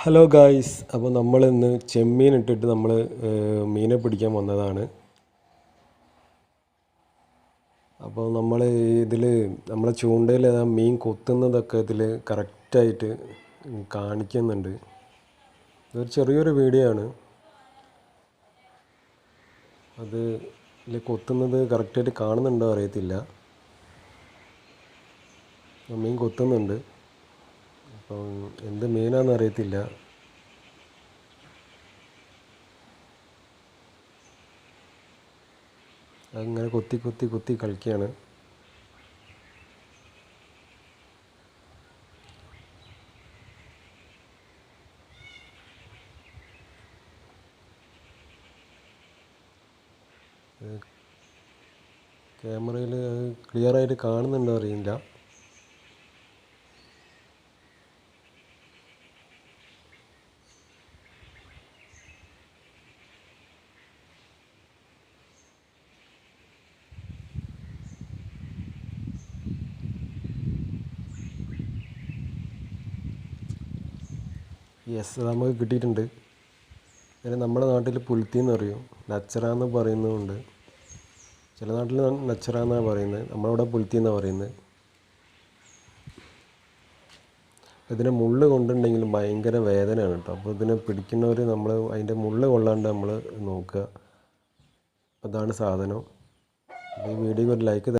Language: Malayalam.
ഹലോ ഗായ്സ് അപ്പോൾ നമ്മൾ ഇന്ന് ചെമ്മീൻ ഇട്ടിട്ട് നമ്മൾ മീനെ പിടിക്കാൻ വന്നതാണ്. അപ്പോൾ നമ്മൾ ഇതിൽ നമ്മളെ ചൂണ്ടയിൽ ആ മീൻ കൊത്തുന്നതൊക്കെ ഇതിൽ കറക്റ്റായിട്ട് കാണിക്കുന്നുണ്ട്. ഇതൊരു ചെറിയൊരു വീഡിയോ ആണ് അത് ഇതിൽ കൊത്തുന്നത് കറക്റ്റായിട്ട് കാണുന്നുണ്ടോ അറിയത്തില്ല. മീൻ കൊത്തുന്നുണ്ട്. അപ്പം എന്ത് മീനാണെന്ന് അറിയത്തില്ല. അങ്ങനെ കൊത്തി കൊത്തി കൊത്തി കളിക്കുകയാണ് ക്യാമറയിൽ ക്ലിയർ ആയിട്ട് കാണുന്നുണ്ടോ അറിയില്ല. യെസ് നമുക്ക് കിട്ടിയിട്ടുണ്ട്. പിന്നെ നമ്മുടെ നാട്ടിൽ പുൽത്തി എന്ന് പറയും. നച്ചറ എന്ന് പറയുന്നതുണ്ട്. ചില നാട്ടിൽ നച്ചറ എന്നാണ് പറയുന്നത്. നമ്മളവിടെ പുൽത്തി എന്നാണ് പറയുന്നത്. ഇതിനെ മുള്ള് കൊണ്ടുണ്ടെങ്കിൽ ഭയങ്കര വേദനയാണ് കേട്ടോ. അപ്പോൾ ഇതിനെ പിടിക്കുന്നവർ നമ്മൾ അതിന്റെ മുള്ള് കൊള്ളാണ്ട് നമ്മൾ നോക്കുക. അതാണ് സാധനം. ഈ വീഡിയോക്ക് ഒരു ലൈക്ക്